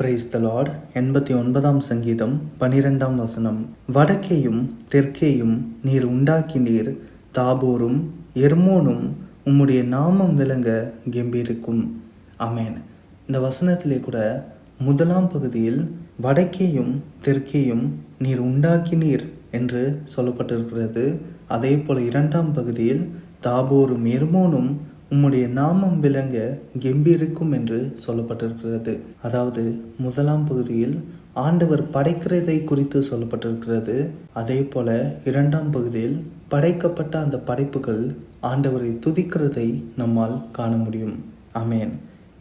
Praise the Lord எண்பத்தி ஒன்பதாம் சங்கீதம் பனிரெண்டாம் வசனம் வடக்கேயும் தெற்கேயும் நீர் உண்டாக்கினீர் தாபோரும் எர்மோனும் உம்முடைய நாமம் விளங்க கெம்பீருக்கும் அமேன் இந்த வசனத்திலே கூட முதலாம் பகுதியில் வடக்கேயும் தெற்கேயும் நீர் உண்டாக்கினீர் என்று சொல்லப்பட்டிருக்கிறது. அதே போல் இரண்டாம் பகுதியில் தாபோரும் எர்மோனும் உம்முடைய நாமம் விளங்க கெம்பீரிக்கும் என்று சொல்லப்பட்டிருக்கிறது. அதாவது முதலாம் பகுதியில் ஆண்டவர் படைக்கிறதை குறித்து சொல்லப்பட்டிருக்கிறது. அதே போல இரண்டாம் பகுதியில் படைக்கப்பட்ட அந்த படைப்புகள் ஆண்டவரை துதிக்கிறதை நம்மால் காண முடியும். அமேன்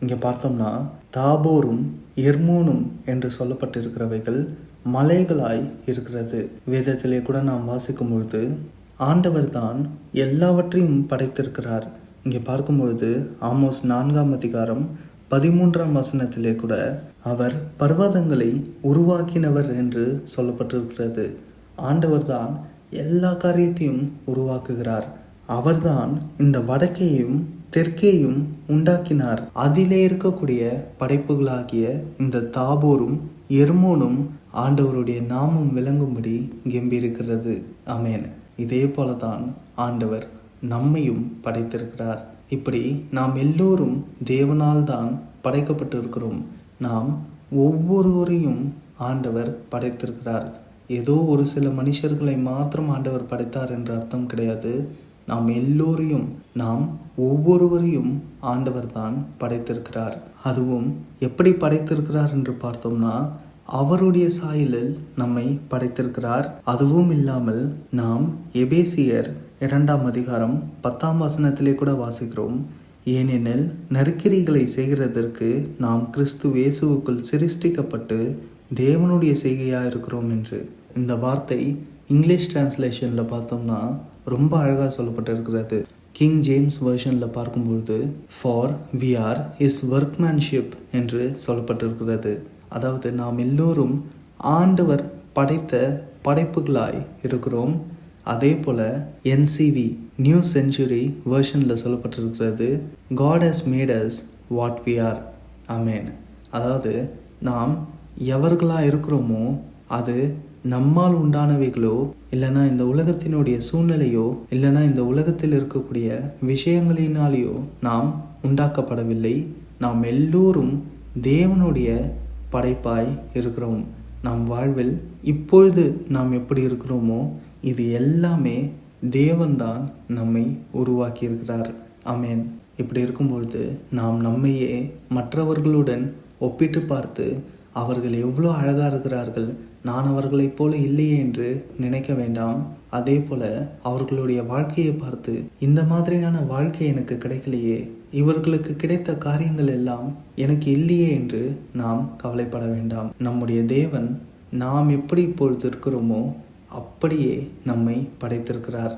இங்கே பார்த்தோம்னா தாபோரும் எர்மோனும் என்று சொல்லப்பட்டிருக்கிறவைகள் மலைகளாய் இருக்கிறது. வேதத்திலே கூட நாம் வாசிக்கும் பொழுது ஆண்டவர் தான் எல்லாவற்றையும் படைத்திருக்கிறார். இங்கே பார்க்கும்பொழுது ஆமோஸ் நான்காம் அதிகாரம் பதிமூன்றாம் வசனத்திலே கூட அவர் பர்வதங்களை உருவாக்கினவர் என்று சொல்லப்பட்டிருக்கிறது. ஆண்டவர் தான் எல்லா காரியத்தையும் உருவாக்குகிறார். அவர்தான் இந்த வடக்கையும் தெற்கேயும் உண்டாக்கினார். அதிலே இருக்கக்கூடிய படைப்புகளாகிய இந்த தாபோரும் எர்மோனும் ஆண்டவருடைய நாமம் விளங்கும்படி கெம்பியிருக்கிறது. அமேன் இதே போலதான் ஆண்டவர் நம்மையும் படைத்திருக்கிறார். இப்படி நாம் எல்லோரும் தேவனால் தான் படைக்கப்பட்டிருக்கிறோம். நாம் ஒவ்வொருவரையும் ஆண்டவர் படைத்திருக்கிறார். ஏதோ ஒரு சில மனுஷர்களை மாத்திரம் ஆண்டவர் படைத்தார் என்ற அர்த்தம் கிடையாது. நாம் எல்லோரையும் நாம் ஒவ்வொருவரையும் ஆண்டவர் தான் படைத்திருக்கிறார். அதுவும் எப்படி படைத்திருக்கிறார் என்று பார்த்தோம்னா அவருடைய சாயலில் நம்மை படைத்திருக்கிறார். அதுவும் இல்லாமல் நாம் எபேசியர் இரண்டாம் அதிகாரம் பத்தாம் வசனத்திலே கூட வாசிக்கிறோம். ஏனெனில் நற்கிரிகளை செய்கிறதற்கு நாம் கிறிஸ்து இயேசுவுக்குள் சிருஷ்டிக்கப்பட்டு தேவனுடைய செய்கையாக இருக்கிறோம் என்று. இந்த வார்த்தை இங்கிலீஷ் டிரான்ஸ்லேஷனில் பார்த்தோம்னா ரொம்ப அழகாக சொல்லப்பட்டிருக்கிறது. கிங் ஜேம்ஸ் வெர்ஷனில் பார்க்கும்பொழுது for we are his workmanship என்று சொல்லப்பட்டிருக்கிறது. அதாவது நாம் எல்லோரும் ஆண்டவர் படைத்த படைப்புகளாய் இருக்கிறோம். அதே போல் என்சிவி நியூ செஞ்சுரி வேர்ஷனில் சொல்லப்பட்டிருக்கிறது God has made us what we are amen அதாவது நாம் எவர்களாக இருக்கிறோமோ அது நம்மால் உண்டானவைகளோ இல்லைனா இந்த உலகத்தினுடைய சூழ்நிலையோ இல்லைன்னா இந்த உலகத்தில் இருக்கக்கூடிய விஷயங்களினாலேயோ நாம் உண்டாக்கப்படவில்லை. நாம் எல்லோரும் தேவனுடைய படைப்பாய் இருக்கிறோம். நம் வாழ்வில் இப்பொழுது நாம் எப்படி இருக்கிறோமோ இது எல்லாமே தேவன்தான் நம்மை உருவாக்கி இருக்கிறார் அமேன் இப்படி இருக்கும்பொழுது நாம் நம்மையே மற்றவர்களுடன் ஒப்பிட்டு பார்த்து அவர்கள் எவ்வளோ அழகாக இருக்கிறார்கள் நான் அவர்களைப் போல இல்லையே என்று நினைக்க வேண்டாம். அதே போல அவர்களுடைய வாழ்க்கையை பார்த்து இந்த மாதிரியான வாழ்க்கை எனக்கு கிடைக்கலையே இவர்களுக்கு கிடைத்த காரியங்கள் எல்லாம் எனக்கு இல்லையே என்று நாம் கவலைப்பட வேண்டாம். நம்முடைய தேவன் நாம் எப்படி இப்பொழுது இருக்கிறோமோ அப்படியே நம்மை படைத்திருக்கிறார்.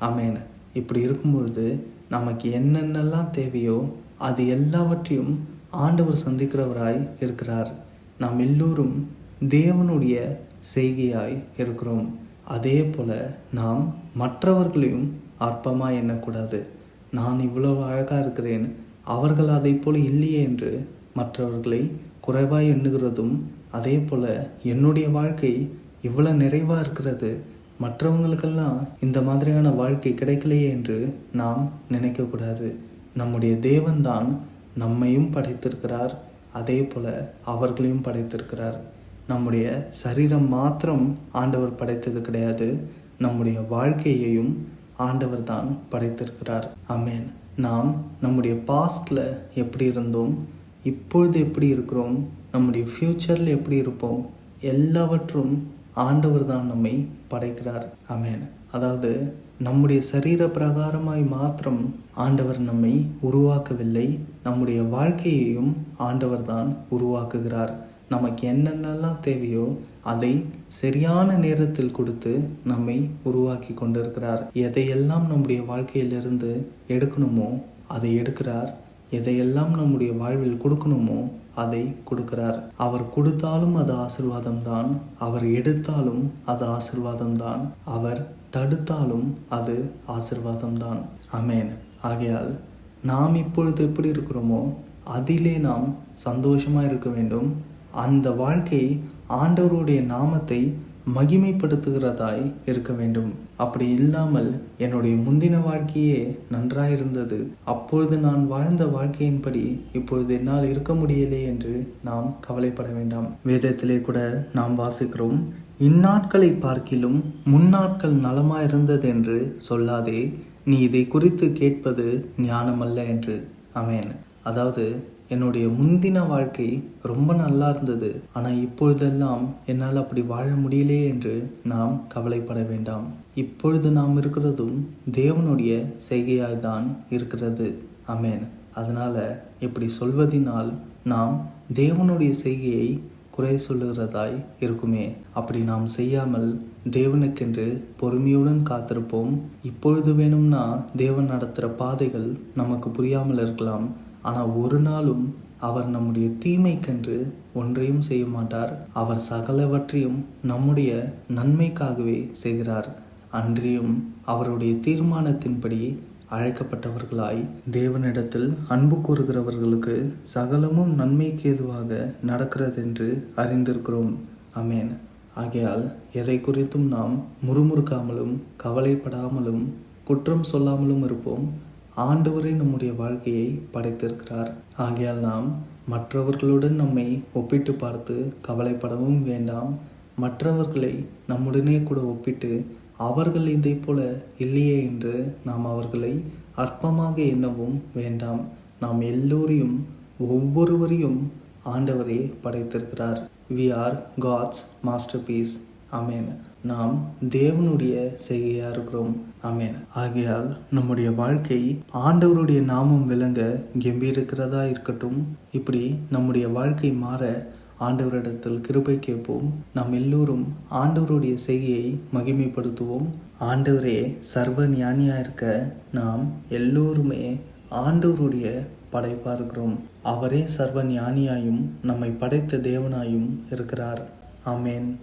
ஆமேன். இப்படி இருக்கும்பொழுது நமக்கு என்னென்னலாம் தேவையோ அது எல்லாவற்றையும் ஆண்டவர் சந்திக்கிறவராய் இருக்கிறார். நாம் எல்லோரும் தேவனுடைய செய்கையாய் இருக்கிறோம். அதே போல நாம் மற்றவர்களையும் அற்பமாக எண்ணக்கூடாது. நான் இவ்வளவு அழகாக இருக்கிறேன். அவர்கள் அதை போல இல்லையே என்று மற்றவர்களை குறைவாய் எண்ணுகிறதும் அதே போல் என்னுடைய வாழ்க்கை இவ்வளோ நிறைவாக இருக்கிறது. மற்றவங்களுக்கெல்லாம் இந்த மாதிரியான வாழ்க்கை கிடைக்கலையே என்று நாம் நினைக்கக்கூடாது நம்முடைய தேவன்தான் நம்மையும் படைத்திருக்கிறார். அதே போல் அவர்களையும் படைத்திருக்கிறார். நம்முடைய சரீரம் மாத்திரம் ஆண்டவர் படைத்தது கிடையாது. நம்முடைய வாழ்க்கையையும் ஆண்டவர் தான் படைத்திருக்கிறார். அமேன் நாம் நம்முடைய பாஸ்டில் எப்படி இருந்தோம் இப்பொழுது எப்படி இருக்கிறோம் நம்முடைய ஃப்யூச்சரில் எப்படி இருப்போம் எல்லாவற்றும் ஆண்டவர் தான் நம்மை படைக்கிறார். அமேன் அதாவது நம்முடைய சரீர பிரகாரமாய் மாத்திரம் ஆண்டவர் நம்மை உருவாக்கவில்லை நம்முடைய வாழ்க்கையையும் ஆண்டவர் தான் உருவாக்குகிறார். நமக்கு என்னென்னலாம் தேவையோ அதை சரியான நேரத்தில் கொடுத்து நம்மை உருவாக்கி கொண்டிருக்கிறார். எதையெல்லாம் நம்முடைய வாழ்க்கையிலிருந்து எடுக்கணுமோ அதை எடுக்கிறார். எதையெல்லாம் நம்முடைய வாழ்வில் கொடுக்கணுமோ அதை கொடுக்கிறார். அவர் கொடுத்தாலும் அது ஆசிர்வாதம் தான் அவர் எடுத்தாலும் அது ஆசிர்வாதம் தான் அவர் தடுத்தாலும் அது ஆசிர்வாதம் தான் அமேன் ஆகையால் நாம் இப்பொழுது எப்படி இருக்கிறோமோ அதிலே நாம் சந்தோஷமாக இருக்க வேண்டும். அந்த வாழ்க்கை ஆண்டவருடைய நாமத்தை மகிமைப்படுத்துகிறதாய் இருக்க வேண்டும். அப்படி இல்லாமல் என்னுடைய முந்தின வாழ்க்கையே நன்றாயிருந்தது. அப்பொழுது நான் வாழ்ந்த வாழ்க்கையின்படி இப்பொழுது என்னால் இருக்க முடியலே என்று நாம் கவலைப்பட வேண்டாம். வேதத்திலே கூட நாம் வாசிக்கிறோம் இந்நாட்களை பார்க்கிலும் முன்னாட்கள் நலமாயிருந்தது என்று சொல்லாதே நீ இதை குறித்து கேட்பது ஞானமல்ல என்று. அமேன் அதாவது என்னுடைய முந்தின வாழ்க்கை ரொம்ப நல்லா இருந்தது. ஆனால் இப்பொழுதெல்லாம் என்னால் அப்படி வாழ முடியலையே என்று நாம் கவலைப்பட வேண்டாம். இப்பொழுது நாம் இருக்கிறதும் தேவனுடைய செய்கையாய்தான் இருக்கிறது. அமேன் அதனால் இப்படி சொல்வதினால் நாம் தேவனுடைய செய்கையை குறை சொல்லுகிறதாய் இருக்குமே. அப்படி நாம் செய்யாமல் தேவனுக்கென்று பொறுமையுடன் காத்திருப்போம். இப்பொழுது வேணும்னா தேவன் நடத்துகிற பாதைகள் நமக்கு புரியாமல் இருக்கலாம். ஆனால் ஒரு நாளும் அவர் நம்முடைய தீமைக்கென்று ஒன்றையும் செய்ய மாட்டார். அவர் சகலவற்றையும் நம்முடைய நன்மைக்காகவே செய்கிறார். அன்றியும் அவருடைய தீர்மானத்தின்படி அழைக்கப்பட்டவர்களாய் தேவனிடத்தில் அன்பு கூறுகிறவர்களுக்கு சகலமும் நன்மைக்கு ஏதுவாக நடக்கிறதென்று அறிந்திருக்கிறோம். அமேன் ஆகையால் எதை குறித்தும் நாம் முறுமுறுக்காமலும் கவலைப்படாமலும் குற்றம் சொல்லாமலும் இருப்போம். ஆண்டவரே நம்முடைய வாழ்க்கையை படைத்திருக்கிறார். ஆகையால் நாம் மற்றவர்களுடன் நம்மை ஒப்பிட்டு பார்த்து கவலைப்படவும் வேண்டாம். மற்றவர்களை நம்முடனே கூட ஒப்பிட்டு அவர்கள் இதை போல இல்லையே என்று நாம் அவர்களை அற்பமாக எண்ணவும் வேண்டாம். நாம் எல்லோரையும் ஒவ்வொருவரையும் ஆண்டவரே படைத்திருக்கிறார். We are God's masterpiece amen நாம் தேவனுடைய செய்கையா இருக்கிறோம். அமேன் ஆகையால் நம்முடைய வாழ்க்கை ஆண்டவருடைய நாமம் விளங்க கம்பீருக்கிறதா இருக்கட்டும். இப்படி நம்முடைய வாழ்க்கை மாற ஆண்டவரிடத்தில் கிருபை கேட்போம். நாம் எல்லோரும் ஆண்டவருடைய செய்கையை மகிமைப்படுத்துவோம். ஆண்டவரே சர்வ ஞானியா இருக்க நாம் எல்லோருமே ஆண்டவருடைய படைப்பா இருக்கிறோம். அவரே சர்வ ஞானியாயும் நம்மை படைத்த தேவனாயும் இருக்கிறார். ஆமேன்.